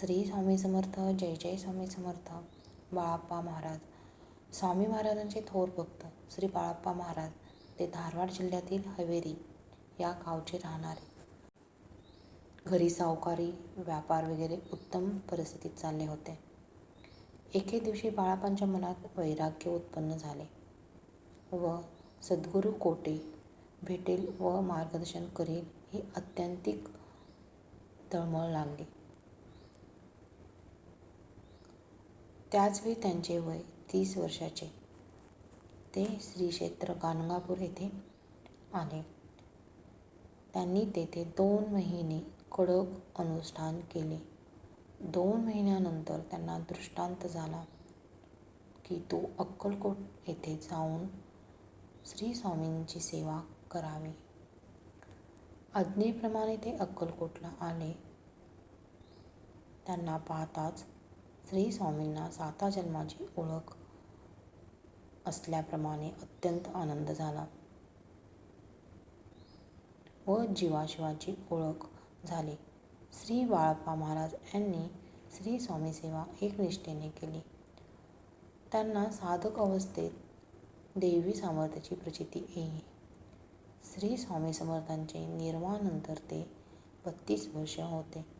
श्री स्वामी समर्थ जय जय स्वामी समर्थ बाळाप्पा महाराज. स्वामी महाराजांचे थोर भक्त श्री बाळाप्पा महाराज ते धारवाड जिल्ह्यातील हवेरी या गावचे राहणारे. घरी सावकारी व्यापार वगैरे उत्तम परिस्थितीत चालले होते. एके दिवशी बाळापांच्या मनात वैराग्य उत्पन्न झाले व सद्गुरू कोटे भेटेल व मार्गदर्शन करेल ही अत्यंतिक तळमळ लागली. त्याचवेळी त्यांचे वय तीस वर्षाचे. ते श्री क्षेत्र गाणगापूर येथे आले. त्यांनी तेथे दोन महिने कडक अनुष्ठान केले. दोन महिन्यानंतर त्यांना दृष्टांत झाला की तो अक्कलकोट येथे जाऊन श्री स्वामींची सेवा करावी. आज्ञेप्रमाणे ते अक्कलकोटला आले. त्यांना पाहताच श्री स्वामींना साता जन्माची ओळख असल्याप्रमाणे अत्यंत आनंद झाला. व जीवाशिवाची ओळख झाली. श्री बाळप्पा महाराज यांनी श्री स्वामी सेवा एकनिष्ठेने केली. त्यांना साधक अवस्थेत देवी सामर्थ्याची प्रचिती येई. श्री स्वामी समर्थांचे निर्वाणानंतर ते बत्तीस वर्ष होते.